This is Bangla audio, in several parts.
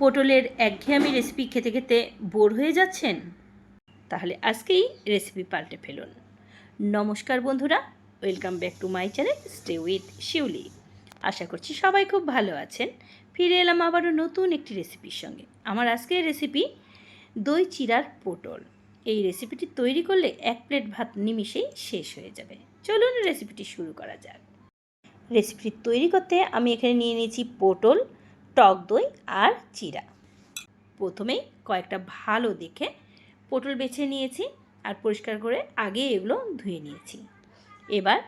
পটলের একঘেয়েমি রেসিপি খেতে খেতে বোর হয়ে যাচ্ছেন? তাহলে আজকেই রেসিপি পাল্টে ফেলুন। নমস্কার বন্ধুরা welcome back to my channel stay with Shiuli আশা করছি সবাই খুব ভালো আছেন। ফিরে এলাম আবারও নতুন একটি রেসিপির সঙ্গে। আমার আজকের রেসিপি দই চিরার পটল। এই রেসিপিটি তৈরি করলে এক প্লেট ভাত নিমিষেই শেষ হয়ে যাবে। চলুন রেসিপিটি শুরু করা যাক। রেসিপিটি তৈরি করতে আমি এখানে নিয়ে নিয়েছি পটল টক দই আর চিরা। প্রথমেই কয়েকটা ভালো দেখে পটল বেছে নিয়েছি আর পরিষ্কার করে আগে এগুলো ধুয়ে নিয়েছি। এবার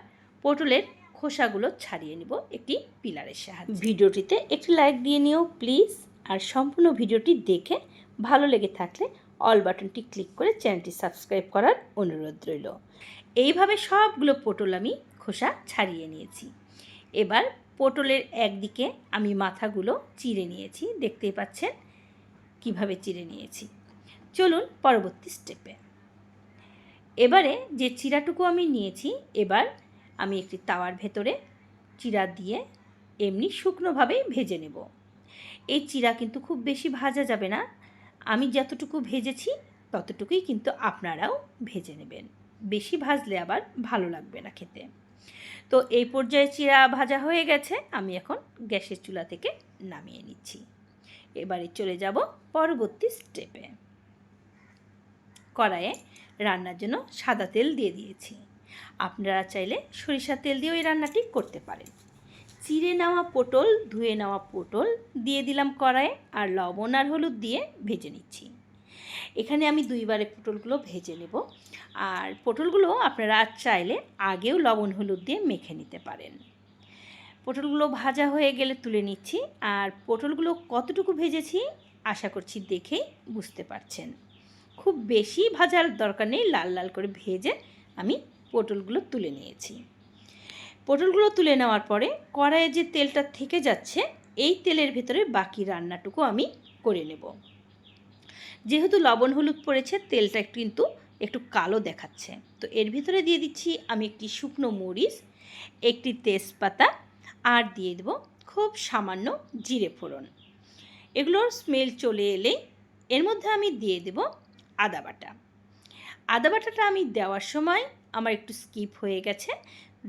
পটলের খোসাগুলো ছাড়িয়ে নিব একটি পিলারের সাহায্যে। ভিডিওটিতে একটি লাইক দিয়ে নিও প্লিজ, আর সম্পূর্ণ ভিডিওটি দেখে ভালো লেগে থাকলে অল বাটনটি ক্লিক করে চ্যানেলটি সাবস্ক্রাইব করার অনুরোধ রইল। এইভাবে সবগুলো পটল আমি খোসা ছাড়িয়ে নিয়েছি। এবার পটলের একদিকে আমি মাথাগুলো চিড়ে নিয়েছি, দেখতেই পাচ্ছেন কীভাবে চিড়ে নিয়েছি। চলুন পরবর্তী স্টেপে এবারে যে চিরাটুকু আমি নিয়েছি, এবার আমি একটি তাওয়ার ভেতরে চিরা দিয়ে এমনি শুকনোভাবেই ভেজে নেব। এই চিরা কিন্তু খুব বেশি ভাজা যাবে না। আমি যতটুকু ভেজেছি, ততটুকুই কিন্তু আপনারাও ভেজে নেবেন। বেশি ভাজলে আবার ভালো লাগবে না খেতে। তো এই পর্যায়ে চিরা ভাজা হয়ে গেছে। আমি এখন গ্যাসের চুলা থেকে নামিয়ে নিচ্ছি। এবারে চলে যাব পরবর্তী স্টেপে কড়াইয়ে রান্নার জন্য সাদা তেল দিয়ে দিয়েছি। আপনারা চাইলে সরিষার তেল দিয়েও এই রান্নাটি করতে পারেন। চিড়ে নেওয়া পটল, ধুয়ে নেওয়া পটল দিয়ে দিলাম কড়াইয়ে আর লবণ আর হলুদ দিয়ে ভেজে নিচ্ছি। এখানে আমি দুইবারে পটলগুলো ভেজে নেব। আর পটলগুলো আপনারা চাইলে আগেও লবণ হলুদ দিয়ে মেখে নিতে পারেন। পটলগুলো ভাজা হয়ে গেলে তুলে নিচ্ছি। আর পটলগুলো কতটুকু ভেজেছি আশা করছি দেখেই বুঝতে পারছেন। খুব বেশি ভাজার দরকার নেই, লাল লাল করে ভেজে আমি পটলগুলো তুলে নিয়েছি। পটলগুলো তুলে নেওয়ার পরে কড়াইয়ে যে তেলটা থেকে যাচ্ছে, এই তেলের ভেতরে বাকি রান্নাটুকু আমি করে নেব। যেহেতু লবণ হলুদ পড়েছে, তেলটা কিন্তু একটু কালো দেখাচ্ছে। তো এর ভিতরে দিয়ে দিচ্ছি আমি একটি শুকনো মরিচ, একটি তেজপাতা, আর দিয়ে দেবো খুব সামান্য জিরে ফোড়ন। এগুলোর স্মেল চলে এলেই এর মধ্যে আমি দিয়ে দেব আদা বাটা। আদা বাটাটা আমি দেওয়ার সময় আমার একটু স্কিপ হয়ে গেছে,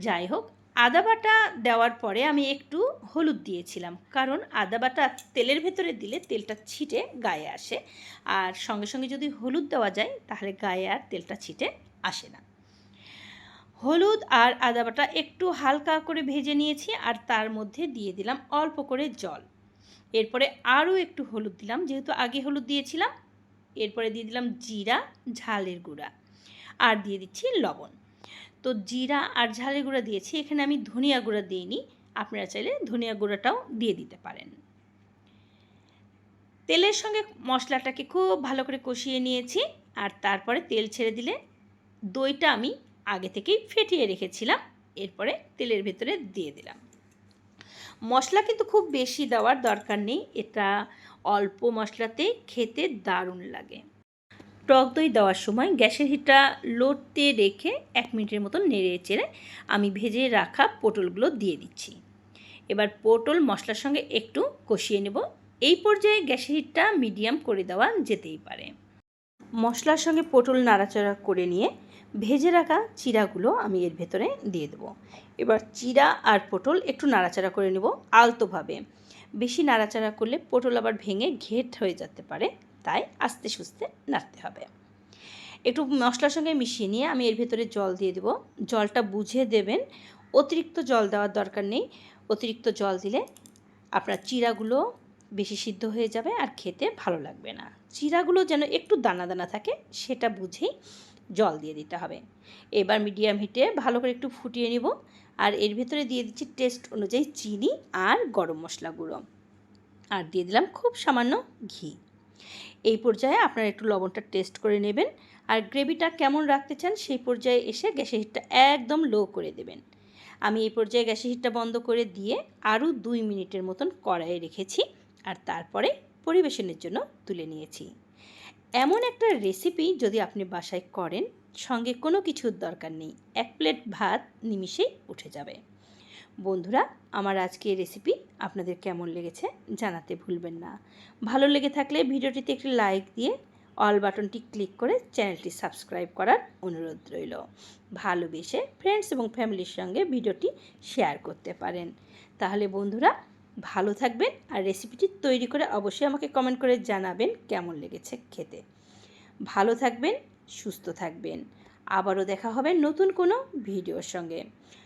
যাই হোক আদা বাটা দেওয়ার পরে আমি একটু হলুদ দিয়েছিলাম। কারণ আদা বাটা তেলের ভেতরে দিলে তেলটা ছিটে গায়ে আসে। আর সঙ্গে সঙ্গে যদি হলুদ দেওয়া যায়, তাহলে গায়ে আর তেলটা ছিটে আসে না। হলুদ আর আদা বাটা একটু হালকা করে ভেজে নিয়েছি আর তার মধ্যে দিয়ে দিলাম অল্প করে জল। এরপরে আরও একটু হলুদ দিলাম, যেহেতু আগে হলুদ দিয়েছিলাম। এরপরে দিয়ে দিলাম জিরা, ঝালের গুঁড়া। আর দিয়ে দিচ্ছি লবণ। তো জিরা আর ঝালের গুঁড়া দিয়েছি। এখানে আমি ধনিয়া গুঁড়া দিইনি। আপনারা চাইলে ধনিয়া গুঁড়াটাও দিয়ে দিতে পারেন। তেলের সঙ্গে মশলাটাকে খুব ভালো করে কষিয়ে নিয়েছি আর তারপরে তেল ছেড়ে দিলে দইটা আমি আগে থেকেই ফেটিয়ে রেখেছিলাম। এরপরে তেলের ভেতরে দিয়ে দিলাম। মশলা কিন্তু খুব বেশি দেওয়ার দরকার নেই। এটা অল্প মশলাতে খেতে দারুণ লাগে। টক দই দেওয়ার সময় গ্যাসের হিটটা লোতে রেখে এক মিনিটের মতো নেড়ে চেড়ে আমি ভেজে রাখা পটলগুলো দিয়ে দিচ্ছি। এবার পটল মশলার সঙ্গে একটু কষিয়ে নেব। এই পর্যায়ে গ্যাসের হিটটা মিডিয়াম করে দেওয়া যেতেই পারে। মশলার সঙ্গে পটল নাড়াচাড়া করে নিয়ে ভেজে রাখা চিরাগুলো আমি এর ভেতরে দিয়ে দেবো। এবার চিরা আর পটল একটু নাড়াচাড়া করে নেব আলতোভাবে। বেশি নাড়াচাড়া করলে পটল আবার ভেঙে ঘেট হয়ে যেতে পারে। তাই আস্তে সুস্তে নাড়তে হবে। একটু মশলার সঙ্গে মিশিয়ে নিয়ে আমি এর ভেতরে জল দিয়ে দেবো। জলটা বুঝে দেবেন, অতিরিক্ত জল দেওয়ার দরকার নেই। অতিরিক্ত জল দিলে আপনার চিরাগুলো বেশি সিদ্ধ হয়ে যাবে আর খেতে ভালো লাগবে না। চিরাগুলো যেন একটু দানা দানা থাকে, সেটা বুঝেই জল দিয়ে দিতে হবে। এবার মিডিয়াম হিটে ভালো করে একটু ফুটিয়ে নিব আর এর ভেতরে দিয়ে দিচ্ছি টেস্ট অনুযায়ী চিনি আর গরম মশলা গুঁড়ো। আর দিয়ে দিলাম খুব সামান্য ঘি। এই পর্যায়ে আপনারা একটু লবণটা টেস্ট করে নেবেন। আর গ্রেভিটা কেমন রাখতে চান সেই পর্যায়ে এসে গ্যাসের হিটটা একদম লো করে দেবেন। আমি এই পর্যায়ে গ্যাসের হিটটা বন্ধ করে দিয়ে আরও দুই মিনিটের মতন কড়াইয়ে রেখেছি আর তারপরে পরিবেশনের জন্য তুলে নিয়েছি। এমন একটা রেসিপি যদি আপনি বাসায় করেন, সঙ্গে কোনো কিছুর দরকার নেই। এক প্লেট ভাত নিমিষেই উঠে যাবে। বন্ধুরা, আমার আজকের রেসিপি আপনাদের কেমন লেগেছে জানাতে ভুলবেন না। ভালো লেগে থাকলে ভিডিওটিতে একটি লাইক দিয়ে অল বাটনটি ক্লিক করে চ্যানেলটি সাবস্ক্রাইব করার অনুরোধ রইল। ভালোবেসে ফ্রেন্ডস এবং ফ্যামিলির সঙ্গে ভিডিওটি শেয়ার করতে পারেন। তাহলে বন্ধুরা, ভালো থাকবেন আর রেসিপিটি তৈরি করে অবশ্যই আমাকে কমেন্ট করে জানাবেন কেমন লেগেছে খেতে। ভালো থাকবেন, সুস্থ থাকবেন। আবারও দেখা হবে নতুন কোনো ভিডিওর সঙ্গে।